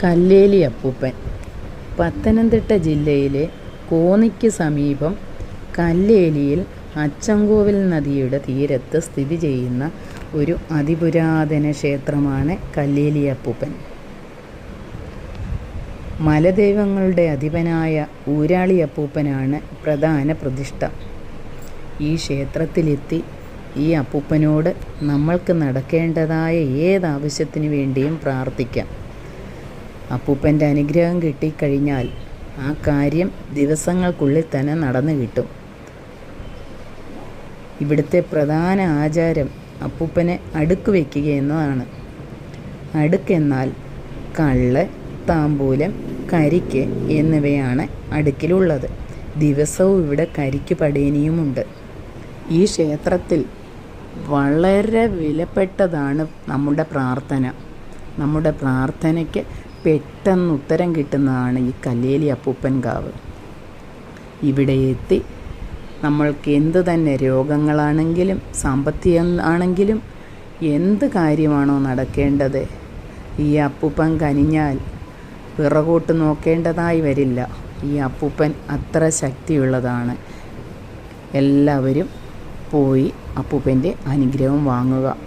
കല്ലേലി അപ്പൂപ്പൻ. പത്തനംതിട്ട ജില്ലയിലെ കോന്നിക്ക് സമീപം കല്ലേലിയിൽ അച്ചൻകോവിൽ നദിയുടെ തീരത്ത് സ്ഥിതി ചെയ്യുന്ന ഒരു അതിപുരാതന ക്ഷേത്രമാണ് കല്ലേലി അപ്പൂപ്പൻ. മലദൈവങ്ങളുടെ അധിപനായ ഊരാളി അപ്പൂപ്പനാണ് പ്രധാന പ്രതിഷ്ഠ. ഈ ക്ഷേത്രത്തിലെത്തി ഈ അപ്പൂപ്പനോട് നമ്മൾക്ക് നടക്കേണ്ടതായ ഏതാവശ്യത്തിന് വേണ്ടിയും പ്രാർത്ഥിക്കാം. അപ്പൂപ്പന്റെ അനുഗ്രഹം കിട്ടിക്കഴിഞ്ഞാൽ ആ കാര്യം ദിവസങ്ങൾക്കുള്ളിൽ തന്നെ നടന്നു കിട്ടും. ഇവിടുത്തെ പ്രധാന ആചാരം അപ്പൂപ്പനെ അടുക്ക് വയ്ക്കുക എന്നതാണ്. അടുക്കെന്നാൽ കള്ള് താമ്പൂലം കരിക്ക് എന്നിവയാണ് അടുക്കിലുള്ളത്. ദിവസവും ഇവിടെ കരിക്ക് പടേനിയുമുണ്ട്. ഈ ക്ഷേത്രത്തിൽ വളരെ വിലപ്പെട്ടതാണ് നമ്മുടെ പ്രാർത്ഥന. നമ്മുടെ പ്രാർത്ഥനയ്ക്ക് പെട്ടെന്ന് ഉത്തരം കിട്ടുന്നതാണ് ഈ കല്ലേലി അപ്പൂപ്പൻകാവ് ഇവിടെ എത്തി നമ്മൾക്ക് എന്ത് തന്നെ രോഗങ്ങളാണെങ്കിലും സാമ്പത്തികം ആണെങ്കിലും എന്ത് കാര്യമാണോ നടക്കേണ്ടത്. ഈ അപ്പൂപ്പൻ കനിഞ്ഞാൽ പിറകോട്ട് നോക്കേണ്ടതായി വരില്ല. ഈ അപ്പൂപ്പൻ അത്ര ശക്തിയുള്ളതാണ്. എല്ലാവരും പോയി അപ്പൂപ്പന്റെ അനുഗ്രഹം വാങ്ങുക.